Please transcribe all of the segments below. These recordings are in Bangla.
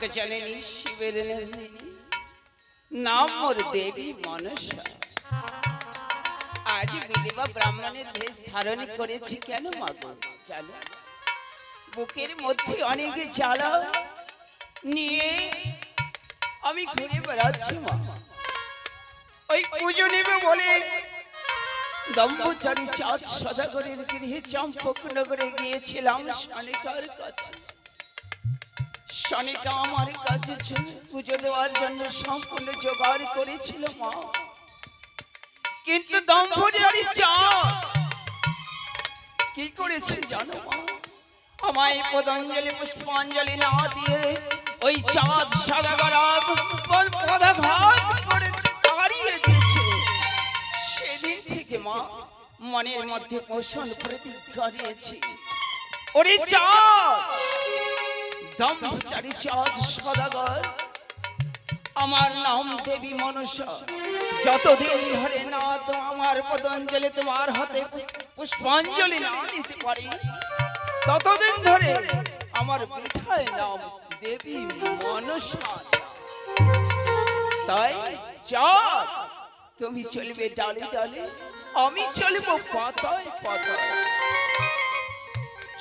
আস্তক জননী শিবের নাম মোর দেবী মনসা। আজ বিদেবা ব্রাহ্মণের বেশ ধারণ করেছি কেন মাগো জানো? বুকের মধ্যে অনেক জ্বালা নিয়ে আমি ঘুরে বেড়াচ্ছি মা। ওই পুজো নেবে বলে দম্বচারী চাঁদ সদাগরের গৃহে চম্পক নগরে গিয়েছিলাম শনিকার কাছে। শনিকা আমার কাছে পুজো দেওয়ার জন্য সম্পূর্ণ জোগাড় করেছিল মা। কিন্তু চাঁদ কি করেছে জানো মা? আমায় পদঞ্জলি পুষ্পাঞ্জলি না দিয়ে ওই চাঁদ সদাগর পদাঘাত করে তাড়িয়ে দিয়েছে। সেদিন থেকে মা মনের মধ্যে পোষণ প্রতিজ্ঞা নিয়েছি ওরে চাঁদ দম্ভচারী চাঁদ সদাগর। আমার নাম দেবী মনসা যতদিন ধরে না তো আমার পদঞ্জলি তোমার হাতে পুষ্পাঞ্জলি না দিতে পারি, ততদিন ধরে আমার বৃথায় নাম দেবী মনসা তাই চাঁদ, তুমি চলবে ডালে ডালে, আমি চলবো পাতায় পাতায়।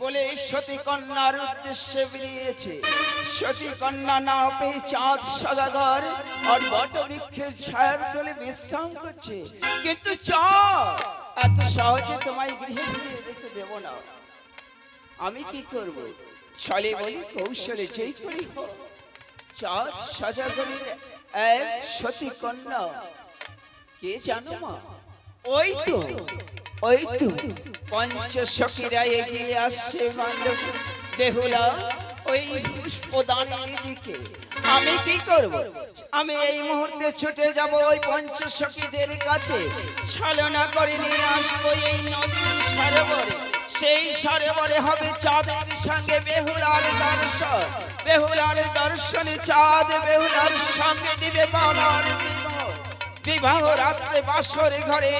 বলে, সতী কন্যার উদ্দেশ্যে বেরিয়েছে। সতী কন্যা না পেয়ে চাঁদ সদাগর আর বট বৃক্ষের ছায়ার তলে বিশ্রাম করছে। কিন্তু চাঁদ, এত সহজে তোমায় গৃহে ফিরিয়ে দেব না। আমি কি করব? ছলে বলি কৌশলে যেই করি হোক। চাঁদ সদাগরের এক সতী কন্যা। কে জানো মা? ওই তো ওই তো পঞ্চ সখীরা এগিয়ে আসছে বান্ধব বেহুলা, ওই পুষ্পদানের দিকে। আমি কি করব? আমি এই মুহূর্তে ছুটে যাব ওই পঞ্চ সখীদের কাছে। ছলনা করে নিয়ে আসব এই নদীর সরোবরে। সেই সরোবরে হবে চাঁদের সঙ্গে বেহুলার দর্শন। বেহুলার দর্শনে চাঁদ বেহুলার সঙ্গে দিবে বাবার বিবাহ রাত্রে বাসরে ঘরে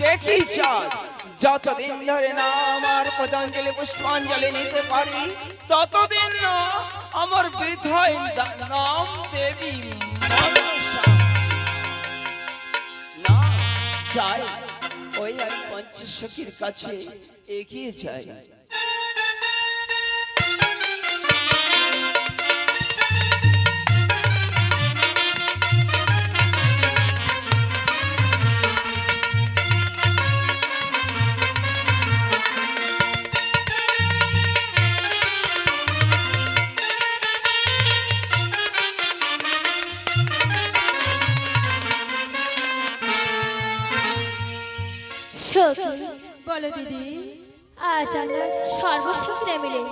দেখি চাঁদ যতদিন ধরে না আমার পতঞ্জলি পুষ্পাঞ্জলি নিতে পারি, ততদিন না আমার বৃথায় নাম দেবী না, যাই। ওই আমি পঞ্চসখীর কাছে এগিয়ে যাই। দিদি। আজ আমরা সর্বসখীরা মিলে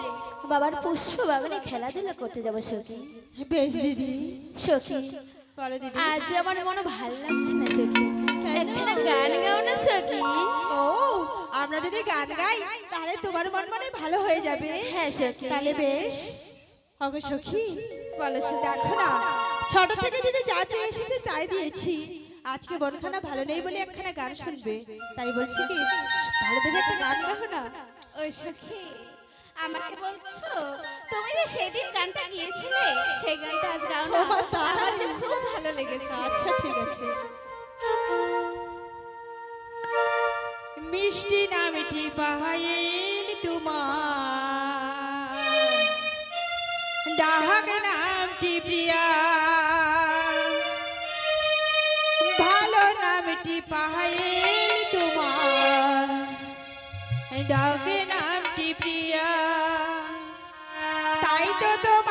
বাবার পুষ্প বাগানে খেলাধুলা করতে যাব সখী। বেশ দিদি। সখী বলো দিদি। আজ আমার মনে ভালো লাগছে না সখী। একখানা গান গাও না সখী। ও আমরা যদি গান গাই তাহলে তোমার মন মনে ভালো হয়ে যাবে। হ্যাঁ সখী। তাহলে বেশ। অগো সখী বলো দেখো না ছোট থেকে দিদি যা চেয়ে এসেছে তাই দিয়েছি। আজকে মনখানা ভালো নেই বলে একখানা গান শুনবে। তাই বলছি কি ভালো দেখে একটা গান গাও না। ওই সখী আমাকে বলছো তুমি যে সেদিন গানটা গিয়েছিলে সেই গানটা আজ গাও না? আমার যে খুব ভালো লেগেছে। আচ্ছা ঠিক আছে। মিষ্টি না মিঠি পাহাইন তোমার। ডাক নামটি প্রিয়া। নামটি পাহাইল তোমার। ডাকে নামটি প্রিয়া। তাই তো তোমায়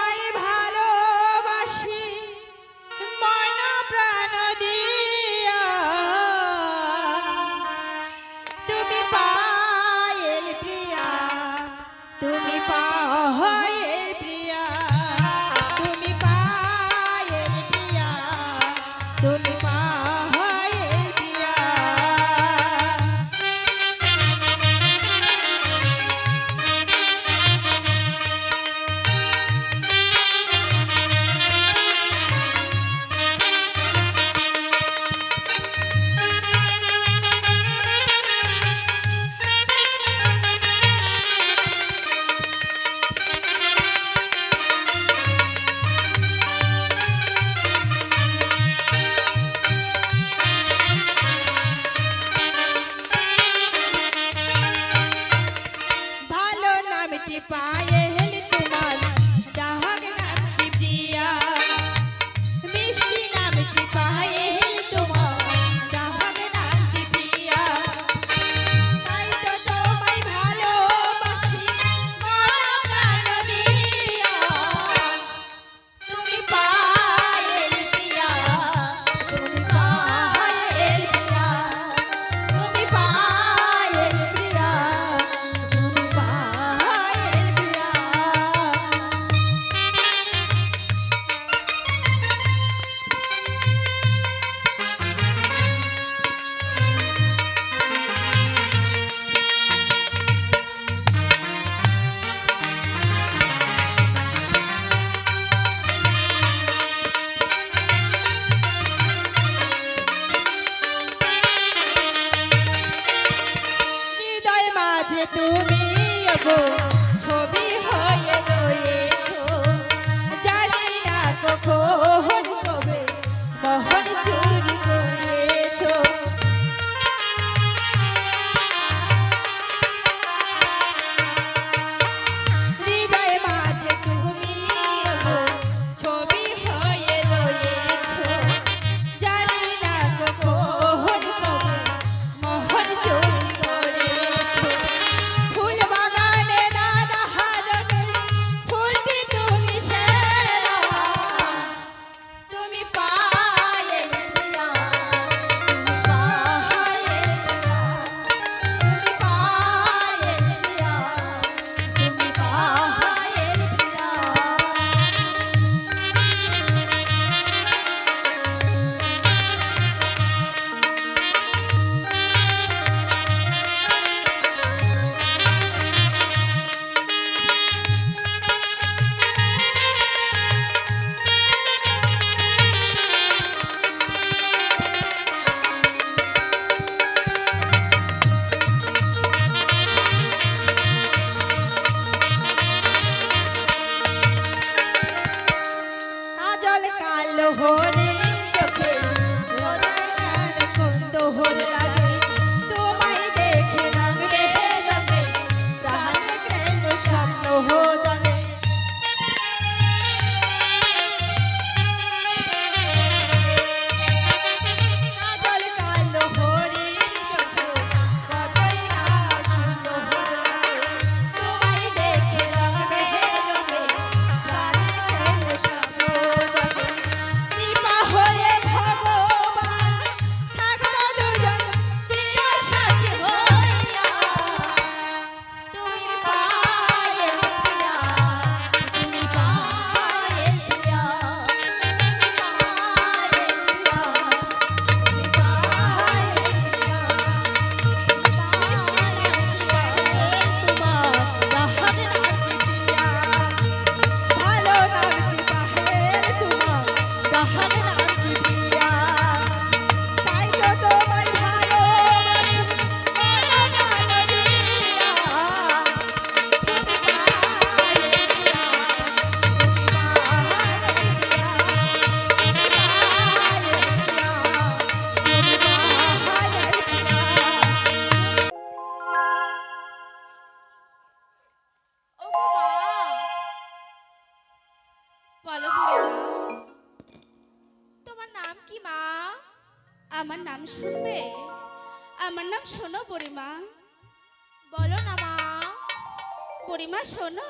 বুড়িমা শোনো।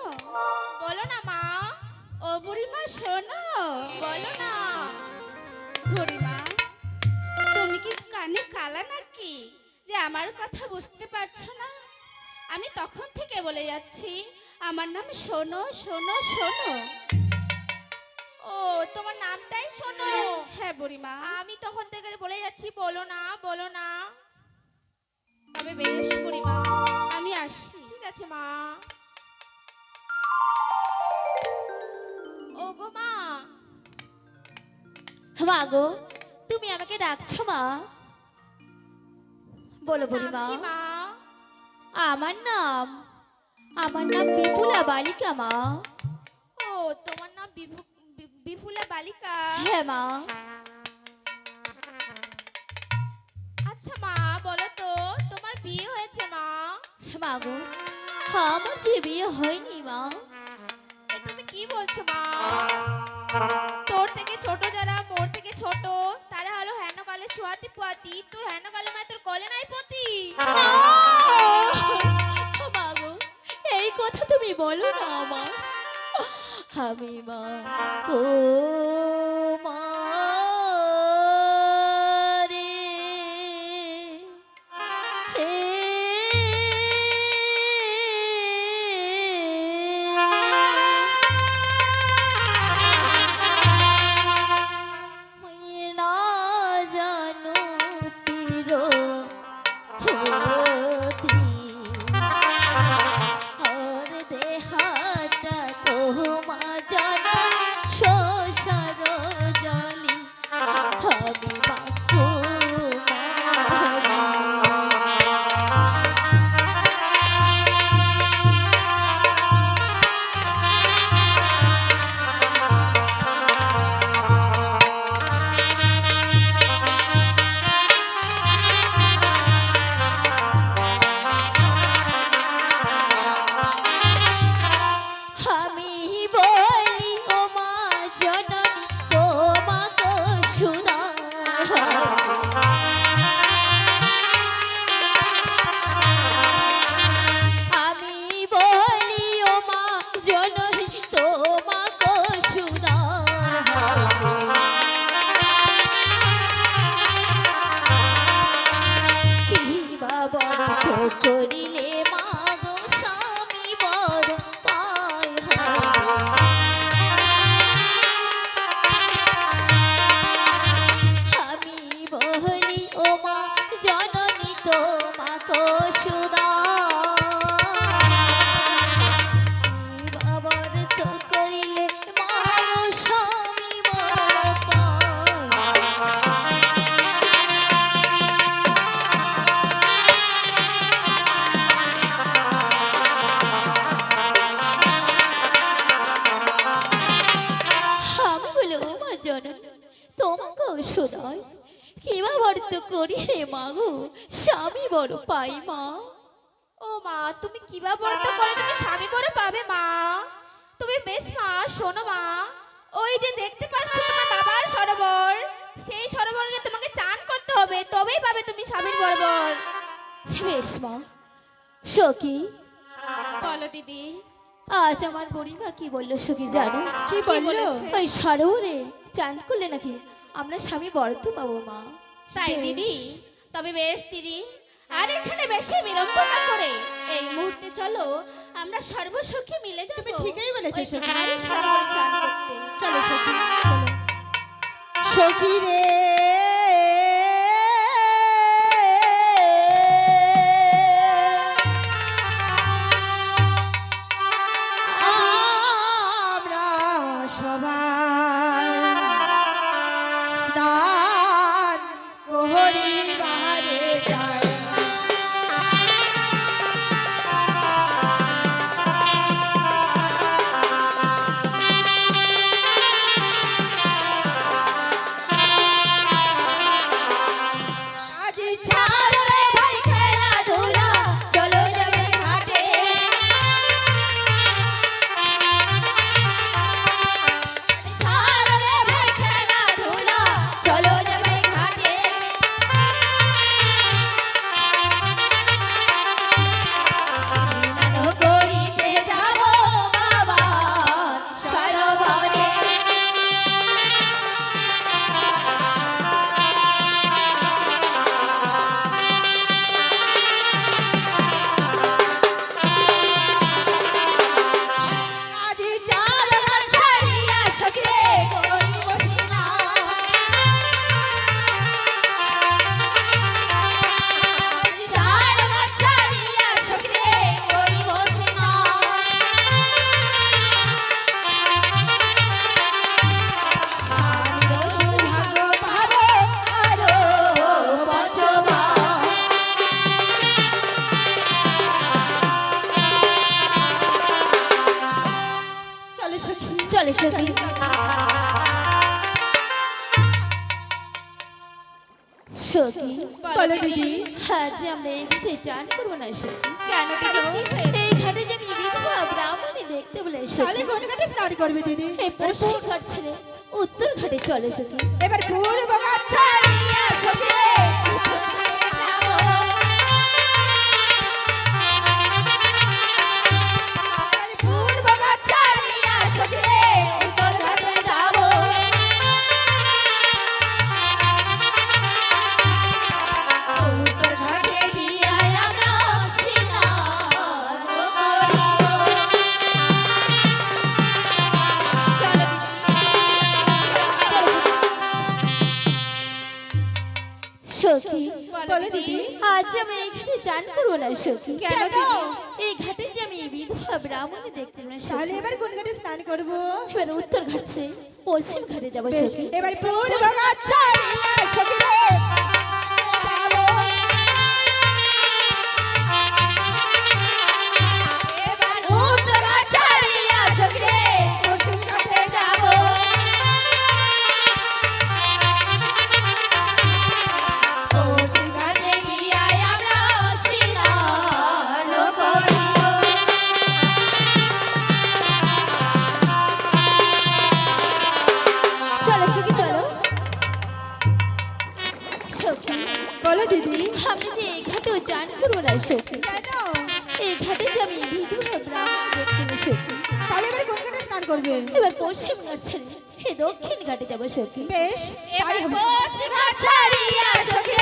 বলো না মা। ও বুড়িমা শোনো। বলো না। বুড়িমা তুমি কি কানে কালা নাকি? যে আমার কথা বুঝতে পারছ না? আমি তখন থেকে বলে যাচ্ছি আমার নাম শোনো শোনো শোনো। ও তোমার নামটাই শোনো। হ্যাঁ বুড়িমা। আমি তখন থেকে বলে যাচ্ছি বলো না বলো না। তবে বেশ বুড়িমা আমি আসি ঠিক আছে মা। ও গো মা। মা গো তুমি আমাকে ডাকছো মা? বলো কি মা? আমার নাম আমার নাম বিপুলা বালিকা মা। ও তোমার নাম বিপুলা বালিকা? হ্যাঁ মা। আচ্ছা মা বলো তো তোমার বিয়ে হয়েছে মা? মা গো আমার যে বিয়ে হয়নি মা। তুমি কি বলছো মা? তোর থেকে ছোট যারা মোর থেকে ছোট তারা হলো হেন কালে শুয়াতি পুয়াতি। তুই হেন কালে মানে তোর কলে নাই পতি? মা এই কথা তুমি বলো না মা। আমি মা কো বা বড় করিলে মা ও মা তুমি কিবা বর্ত করে তুমি স্বামী বড় পাবে মা? তুমি বেশ মা শোনো মা। ওই যে দেখতে পাচ্ছ তোমার বাবার সরোবর সেই সরোবরে তোমাকে চান করতে হবে তবেই পাবে তুমি স্বামীর বরবর। বেশ মা সখী। বলো দিদি। আজ আমার বুড়িমা কি বলল সখী জানো? কি বলেছে? ওই সরোবরে চান করলে নাকি আমরা স্বামী বর্ত পাবো মা। তাই দিদি? তবে বেশ দিদি আর এখানে বেশি বিলম্ব না করে। এই মুহূর্তে চলো আমরা সর্বসখী মিলে যাব। তুমি ঠিকই বলেছ, সখী। চলো সখী চলো। সখী রে। চলে সখী সখী বলো দিদি। হ্যাঁ, এই ঘাটে চান করব না সখী কেন এই ঘাটে যে আমি বিধবা ব্রাহ্মণী দেখতে বলে সখী কোন স্নান করবে দিদি? এই পশ্চিম ঘাট ছেড়ে উত্তর ঘাটে চলে সখী এবার বলো দিদি। আজ আমি এই ঘাটে চান করব না সখী। কেন? এই ঘাটে যে আমি বিধবা ব্রাহ্মণী দেখতে না তাহলে এবার কোন ঘাটে স্নান করব? এবার উত্তর ঘাট পশ্চিম ঘাটে যাব সখী। এবার পূর্ব ঘাট সখী চান করব না সখী কেন এই ঘাটে যে আমি বিধবা ব্রাহ্মণ দেখতে পেলাম সখী। তাহলে এবার কোন ঘাটে স্নান করবে? এবার পশ্চিম ঘাট ছেড়ে হে দক্ষিণ ঘাটে যাব সখী। বেশ এবার পশ্চিম ঘাট ছাড়িয়া সখী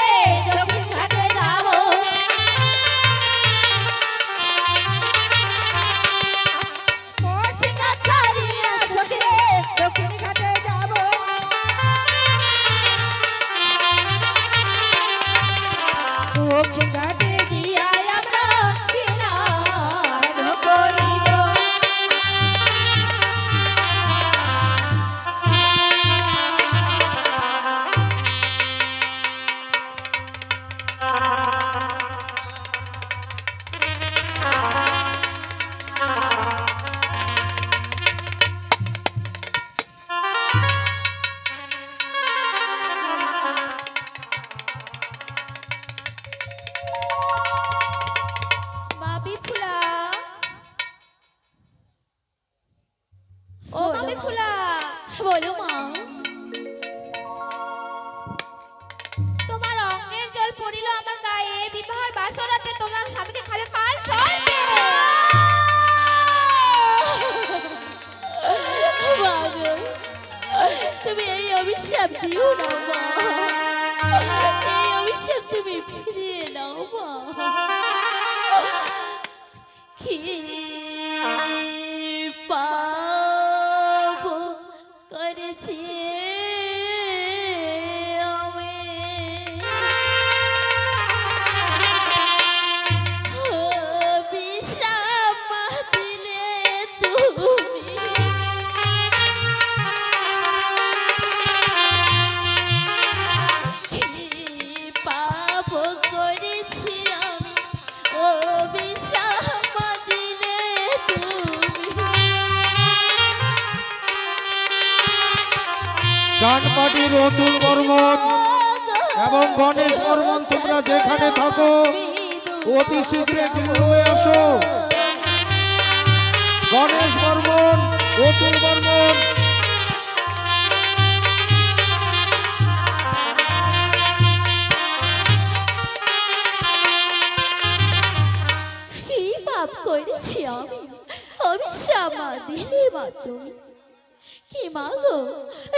দিও না মা এই অভিশাপ তুমি ফিরিয়ে নাও মা কি রতুল বর্মন এবং গণেশ বর্মন তোমরা যেখানে থাকো, অতি শীঘ্রে গৃহ হয়ে আসো। গণেশ বর্মন, অতুল বর্মন। করেছি আমি? অভিশাপ মা দিলে মা তুমি কি মা গো?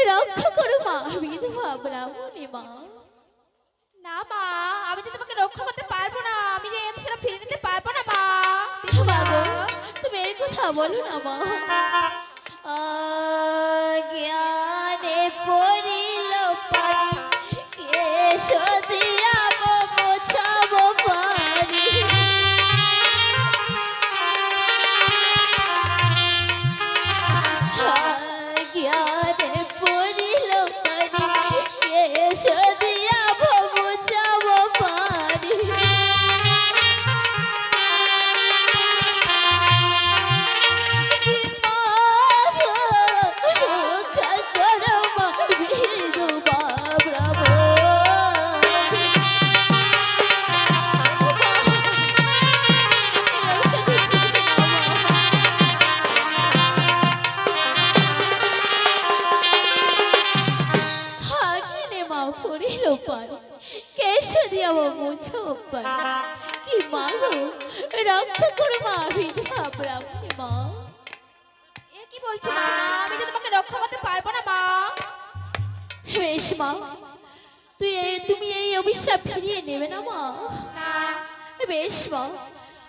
রক্ষা করো মা বিধবা ব্রাহ্মণী মা। না মা আমি যে তোমাকে রক্ষা করতে পারব না আমি যে এত সেটা ফিরে নিতে পারব না মা। মা গো তুমি এই কথা বলো না মা। অজ্ঞানে পড়িল পানি এসো দিয়া দিয়ে আমার কি মা গো? রক্ষা করো মা বিধবা ব্রাহ্মণী মা। এ কি বলছো মা? আমি তো তোমাকে রক্ষা করতে পারব না মা। বেশ মা তুই তুমি এই অভিশাপ ফিরিয়ে নেবে না মা? না। বেশ মা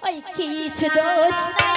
ওই কিছু দোষ নাই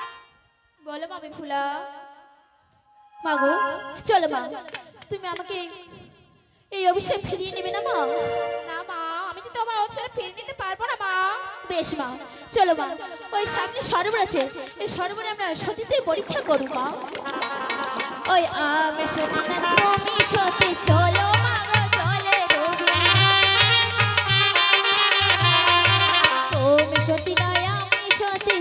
বলো মামি ফুলা। মা গো চলো মা, তুমি আমাকে এই অভিশাপ ফিরিয়ে নেবে না মা? না মা, আমি তো তোমার অবসরে ফিরিয়ে নিতে পারব না মা। বেশ মা, চলো মা, ওই সামনে সরোবর আছে, এই সরোবরে আমরা সতীদের পরীক্ষা করব মা। ওই আমি সতী তুমি সতী, চলো মা সতী নয়, আমি চলে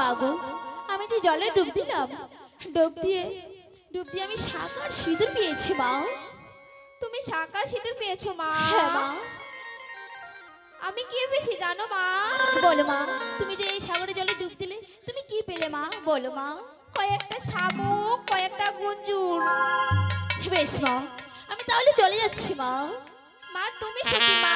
বাবু আমি যে জলে ডুব দিলাম ডুব দিয়ে ডুব দিয়ে আমি শাক সিঁদুর পেয়েছি মা। তুমি শাঁকা সিঁদুর পেয়েছ মা। হ্যাঁ মা। আমি কি পেয়েছি জানো মা? বলো মা। তুমি যে এই সাগরে জলে ডুব দিলে তুমি কি পেলে মা? বলো মা। কয়েকটা শামুক কয়েকটা গুঞ্জুর। বেশ মা। আমি তাহলে চলে যাচ্ছি মা। মা তুমি সত্যি মা।